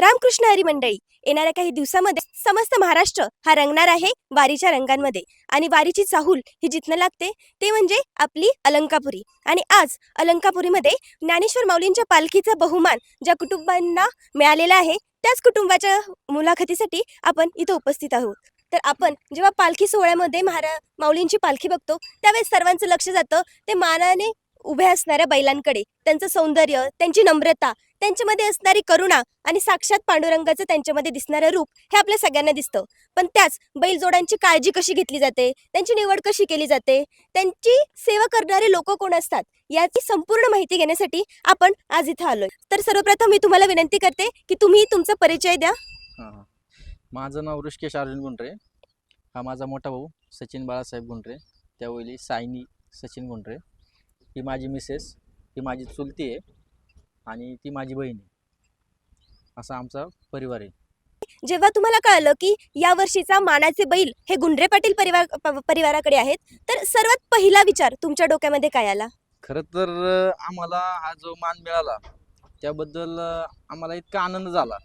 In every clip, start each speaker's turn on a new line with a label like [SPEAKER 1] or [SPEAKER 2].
[SPEAKER 1] रामकृष्ण हरी मंडळी येणाऱ्या काही दिवसामध्ये समस्त महाराष्ट्र हा रंगणार आहे वारीच्या रंगांमध्ये. आणि वारीची चाहूल ही जिथनं लागते ते म्हणजे आपली अलंकापुरी. आणि आज अलंकापुरीमध्ये ज्ञानेश्वर माऊलींच्या पालखीचा बहुमान ज्या कुटुंबांना मिळालेला आहे त्याच कुटुंबाच्या मुलाखतीसाठी आपण इथं उपस्थित आहोत. तर आपण जेव्हा पालखी सोहळ्यामध्ये महारा माऊलींची पालखी बघतो त्यावेळेस सर्वांचं लक्ष जातं ते मानाने उभ्या असणाऱ्या बैलांकडे. त्यांचं सौंदर्य त्यांची नम्रता त्यांच्यामध्ये असणारी करुणा आणि साक्षात पांडुरंगाचं त्यांच्यामध्ये दिसणारं रूप हे आपल्या सगळ्यांना दिसतं. पण त्याच बैलजोडांची काळजी कशी घेतली जाते? त्यांची निवड कशी केली जाते? त्यांची सेवा करणारे लोक कोण असतात? याची संपूर्ण माहिती घेण्यासाठी आपण आज इथं आलोय. तर सर्वप्रथम मी तुम्हाला विनंती करते की तुम्ही तुमचा परिचय द्या.
[SPEAKER 2] हां हां. माझं नाव ऋषकेश अर्जुन गुंडरे. हा माझा मोठा भाऊ सचिन बाळासाहेब गुंडरे. त्यावेळी सायनी सचिन गुंडरे. ही माझी मिसेस. ही माझी चुलती आहे. आणि ती माझी बहीण आहे. असा आमचा परिवार आहे.
[SPEAKER 1] जेव्हा तुम्हाला कळलं की या वर्षीचा मानाचे बैल हे गुंडरे पाटील परिवार प- परिवाराकडे आहेत तर सर्वात पहिला विचार तुमच्या डोक्यामध्ये काय आला?
[SPEAKER 2] खरं तर अं, आम्हाला हा जो मान मिळाला त्याबद्दल अं, आम्हाला इतका आनंद झाला.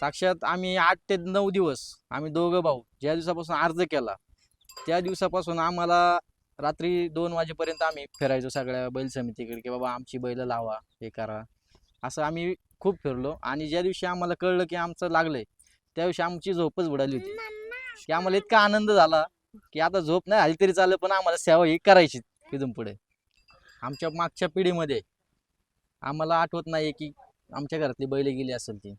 [SPEAKER 2] साक्षात आम्ही आठ ते नऊ दिवस आम्ही दोघं भाऊ ज्या दिवसापासून अर्ज केला त्या दिवसापासून आम्हाला रात्री दोन वाजेपर्यंत आम्ही फिरायचो सगळ्या बैल समितीकडे की बाबा आमची बैल लावा हे करा. असं आम्ही खूप फिरलो. आणि ज्या दिवशी आम्हाला कळलं की आमचं लागलंय त्या दिवशी आमची झोपच बुडाली होती. की आम्हाला इतका आनंद झाला की आता झोप नाही आली तरी चालेल पण आम्हाला सेवा ही करायची तिथून पुढे. आमच्या मागच्या पिढीमध्ये आम्हाला आठवत नाही की आमच्या घरातली बैल गेली असेल ती.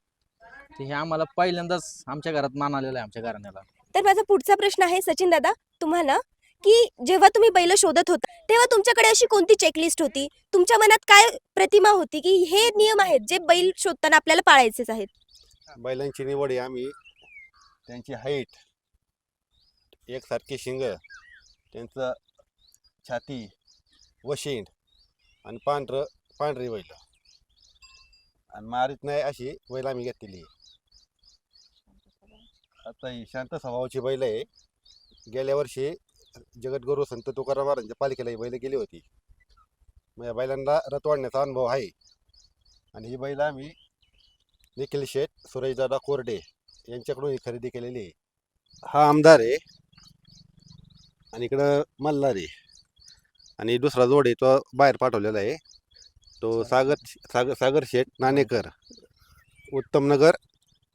[SPEAKER 2] हे आम्हाला पहिल्यांदाच आमच्या घरात मान आलेलं आहे आमच्या घराण्याला.
[SPEAKER 1] तर माझा पुढचा प्रश्न आहे सचिन दादा तुम्हाला की जेव्हा तुम्ही बैल शोधत होता तेव्हा तुमच्याकडे अशी कोणती चेकलिस्ट होती? तुमच्या मनात काय प्रतिमा होती की हे नियम आहेत जे बैल शोधताना आपल्याला पाळायचेच आहेत?
[SPEAKER 3] बैलांची निवड आहे आम्ही. त्यांची हाईट एकसारखी शिंग त्यांचं छाती वशिंड आणि पांढरं पांढरी बैल. आणि मारीत नाही अशी बैल आम्ही घेतलेली आहे. आता ही शांत स्वभावाची बैल आहे. गेल्या वर्षी जगद्गुरू संत तुकाराम महाराजांच्या पालिकेला ही बैल गेली होती. मग या बैलांना रथ वाढण्याचा अनुभव आहे. आणि ही बैल आम्ही निखिल शेठ सुरेशदादा कोरडे यांच्याकडून ही खरेदी केलेली आहे. हा आमदार आहे. आणि इकडं मल्हार आहे. आणि दुसरा जोड आहे तो बाहेर पाठवलेला आहे. तो सागर सागर सागर शेठ नाणेकर उत्तमनगर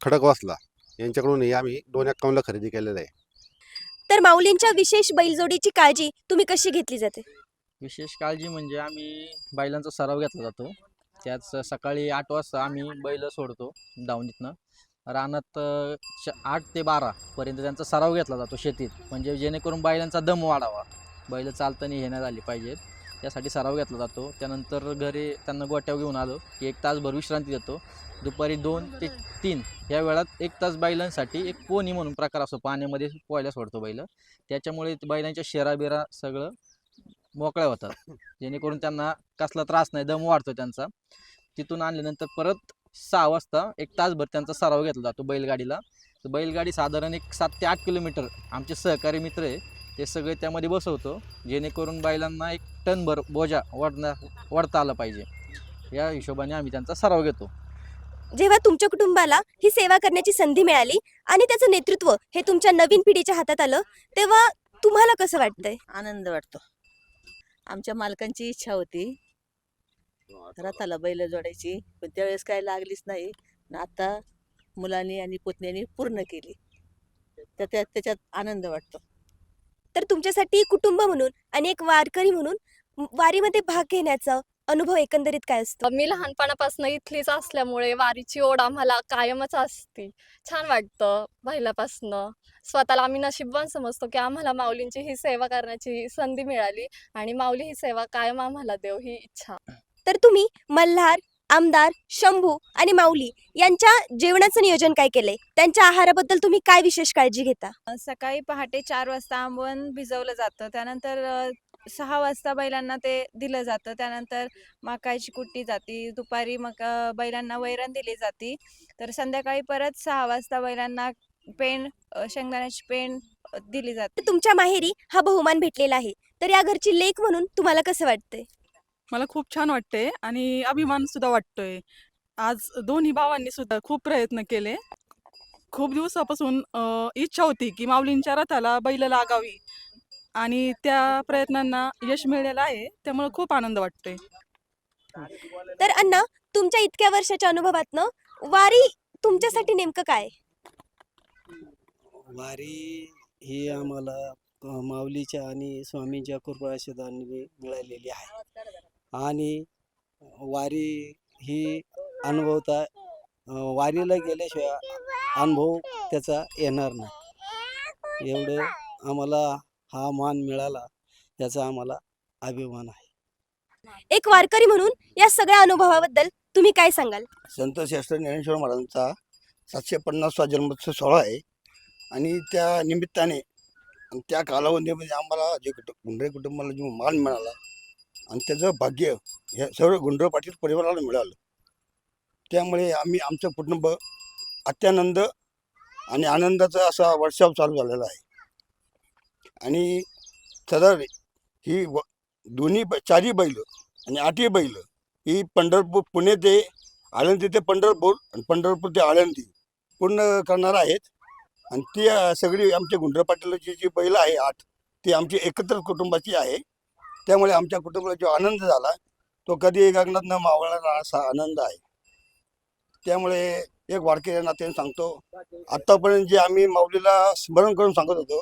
[SPEAKER 3] खडकवासला यांच्याकडूनही आम्ही दोन अकाउंटला खरेदी केलेलं आहे.
[SPEAKER 1] तर माऊलींच्या विशेष बैलजोडीची काळजी तुम्ही कशी घेतली जाते?
[SPEAKER 2] विशेष काळजी म्हणजे आम्ही बैलांचा सराव घेतला जातो. त्याच सकाळी आठ वाजता आम्ही बैल सोडतो दावणीतनं रानात श- आठ ते बारा पर्यंत त्यांचा सराव घेतला जातो शेतीत. म्हणजे जेणेकरून बैलांचा दम वाढावा. बैल चालताना येण्यात आली पाहिजेत. त्यासाठी सराव घेतला जातो. त्यानंतर घरी त्यांना गोट्यावर घेऊन आलो की एक तासभर विश्रांती देतो. दुपारी दोन ते तीन या वेळात एक तास बैलांसाठी एक पोनी म्हणून प्रकार असतो. पाण्यामध्ये पोहायला सोडतो बैल. त्याच्यामुळे बैलांच्या शेराबिरा सगळं मोकळ्या होतात. जेणेकरून त्यांना कसला त्रास नाही दम वाढतो त्यांचा. तिथून आणल्यानंतर परत सहा वाजता एक तासभर त्यांचा सराव घेतला जातो बैलगाडीला. तर बैलगाडी साधारण एक सात ते आठ किलोमीटर आमचे सहकारी मित्र आहे ते सगळे त्यामध्ये बसवतो. जेणेकरून बैलांना एक टनभर बोजा वाढण्या वाढता आला पाहिजे. या हिशोबाने आम्ही त्यांचा सराव घेतो.
[SPEAKER 1] जेव्हा तुमच्या कुटुंबाला ही सेवा करण्याची संधी मिळाली आणि त्याचं नेतृत्व हे तुमच्या नवीन पिढीच्या हातात आलं तेव्हा तुम्हाला कसं वाटतंय?
[SPEAKER 4] आनंद वाटतो. आमच्या मालकांची इच्छा होती. रथाला बैल जोडायची पण त्यावेळेस काय लागलीच नाही. आता मुलांनी आणि पुतण्यानी पूर्ण केली. तर त्या त्याच्यात आनंद वाटतो.
[SPEAKER 1] तर तुमच्यासाठी कुटुंब म्हणून आणि एक वारकरी म्हणून वारीमध्ये भाग घेण्याचा अनुभव एकंदरीत काय असतो?
[SPEAKER 5] मी लहानपणापासून इथलीच असल्यामुळे वारीची ओढ आम्हाला कायमच असते. छान वाटतं पहिल्यापासनं. स्वतःला आम्ही नशीबवान समजतो की आम्हाला माऊलींची ही सेवा करण्याची संधी मिळाली आणि माऊली ही सेवा कायम आम्हाला देव ही इच्छा.
[SPEAKER 1] तर तुम्ही मल्हार आमदार शंभू आणि माऊली यांच्या जेवणाचं नियोजन काय केलंय? त्यांच्या आहाराबद्दल तुम्ही काय विशेष काळजी घेता?
[SPEAKER 6] सकाळी पहाटे चार वाजता आंबवण भिजवलं जातं. त्यानंतर अ, सहा वाजता बैलांना ते दिलं जातं. त्यानंतर मकाईची कुट्टी जाती. दुपारी मका बैलांना वैरण दिली जाते. तर संध्याकाळी परत सहा वाजता बैलांना पेंड अ, शेंगदाण्याची पेंड अ, दिली जाते.
[SPEAKER 1] तर तुमच्या माहेरी हा बहुमान भेटलेला आहे. तर या घरची लेख म्हणून तुम्हाला कसं वाटतंय?
[SPEAKER 7] मला खूप छान वाटते आणि अभिमान सुद्धा वाटतोय. आज दोन्ही भावांनी सुद्धा खूप प्रयत्न केले. खूप दिवसापासून इच्छा होती की माऊलींच्या रथाला बैल लागावी आणि त्या प्रयत्नांना यश मिळालेलं आहे त्यामुळे खूप आनंद वाटतोय.
[SPEAKER 1] तर अण्णा तुमच्या इतक्या वर्षाच्या अनुभवातनं वारी तुमच्यासाठी नेमकं काय?
[SPEAKER 8] वारी ही आम्हाला माऊलीच्या आणि स्वामींच्या कृपाआशीर्वादाने मिळालेली आहे. आणि वारी ही अनुभवता वारीला गेल्याशिवाय अनुभव त्याचा येणार नाही. एवढं आम्हाला हा मान मिळाला याचा आम्हाला अभिमान आहे.
[SPEAKER 1] एक वारकरी म्हणून या सगळ्या अनुभवाबद्दल तुम्ही काय सांगाल?
[SPEAKER 9] संत शास्त्र ज्ञानेश्वर महाराजांचा सातशे पन्नासवा जन्मोत्सव सोहळा आहे. आणि त्या निमित्ताने आणि त्या कालावधीमध्ये आम्हाला जे कुटुंब कुटुंबाला जो मान मिळाला आणि त्याचं भाग्य हे सर्व गुंडरे पाटील परिवाराला मिळालं. त्यामुळे आम्ही आमचं कुटुंब अत्यानंद आणि आनंदाचा असा वर्षाव चालू झालेला आहे. आणि सदर ही व दोन्ही ब- चारही बैल आणि आठही बैल ही पंढरपूर पुणे ते आळंदी ते पंढरपूर आणि पंढरपूर ते आळंदी पूर्ण करणार आहेत. आणि ती सगळी आमच्या गुंडर पाटीलची जी बैल आहे आठ ती आमची एकत्र कुटुंबाची आहे. त्यामुळे आमच्या कुटुंबाला जो आनंद झाला तो कधी गगनात न मावळणारा असा आनंद आहे. त्यामुळे एक वाडकेच्या नात्याने सांगतो आत्तापर्यंत जे आम्ही माऊलीला स्मरण करून सांगत होतो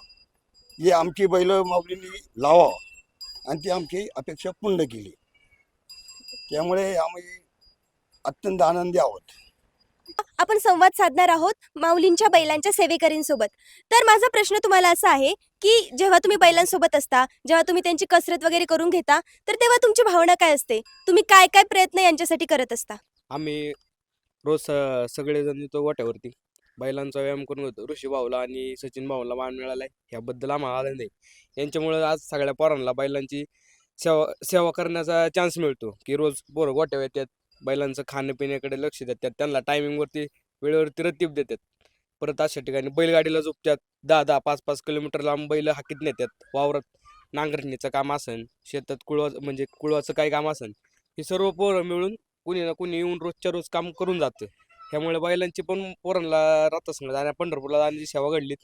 [SPEAKER 9] जे आमची बैल माऊलींनी लावा आणि ती आमची अपेक्षा पूर्ण केली. त्यामुळे आम्ही अत्यंत आनंदी आहोत.
[SPEAKER 1] आपण संवाद साधणार आहोत माऊलींच्या बैलांच्या सेवेकरींसोबत. तर माझा प्रश्न तुम्हाला असा आहे की जेव्हा तुम्ही बैलांसोबत असता जेव्हा तुम्ही त्यांची कसरत वगैरे करून घेता तर तेव्हा तुमची भावना काय असते? तुम्ही काय काय प्रयत्न यांच्यासाठी करत असता?
[SPEAKER 10] आम्ही रोज सगळेजण येतो गोट्यावरती बैलांचा व्यायाम करून होतो ऋषी भाऊला आणि सचिन भाऊला मान मिळाला आहे ह्याबद्दल आम्हाला आनंद आहे. यांच्यामुळे आज सगळ्या पोरांना बैलांची सेवा सेवा करण्याचा चान्स मिळतो की रोज पोरं गोट्यावर येतात. बैलांचं खाण्यापिण्याकडे लक्ष देतात. त्यांना टायमिंगवरती वेळेवरती रतीब देतात. परत अशा ठिकाणी बैलगाडीला झोपतात. दहा दहा पाच पाच किलोमीटर लांब बैल हाकीत नेतात. वावरात नांगरणीचं काम असन शेतात कुळवा म्हणजे कुळवाचं काही काम असन हे सर्व पोरं मिळून कुणी ना कुणी येऊन रोजच्या रोज काम करून जातं. ह्यामुळे बैलांची पण पोरांना रथसंग आणि पंढरपूरला जाण्याची सेवा घडलीत.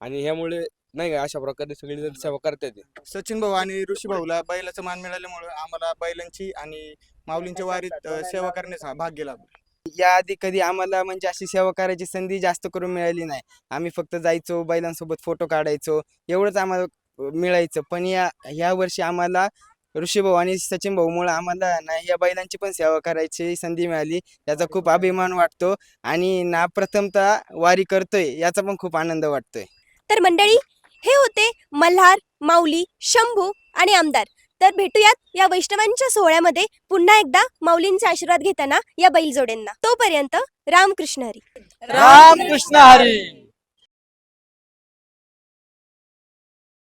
[SPEAKER 10] आणि ह्यामुळे नाही का अशा प्रकारे सगळी सेवा करतात.
[SPEAKER 11] सचिन भाऊ आणि ऋषी भाऊला बैलाचं मान मिळाल्यामुळे आम्हाला बैलांची आणि माऊलींच्या वारीत अ, सेवा करण्याचा भाग्य लाभला
[SPEAKER 12] याआधी कधी आम्हाला म्हणजे अशी सेवा करायची संधी जास्त करून मिळाली नाही. आम्ही फक्त जायचो बैलांसोबत फोटो काढायचो एवढंच आम्हाला अ, मिळायचं. पण या ह्या वर्षी आम्हाला ऋषीभाऊ आणि सचिन भाऊमुळे आम्हाला ना या बैलांची पण सेवा करायची संधी मिळाली. याचा खूप अभिमान वाटतो आणि ना प्रथमतः वारी करतोय याचा पण खूप आनंद वाटतोय.
[SPEAKER 1] तर मंडळी हे होते मल्हार माऊली शंभू आणि आमदार. तर भेटूयात या वैष्णवांच्या सोहळ्यामध्ये पुन्हा एकदा माऊलींचे आशीर्वाद घेताना या बैलजोड्यांना. तोपर्यंत रामकृष्ण हरी.
[SPEAKER 2] रामकृष्ण हरी.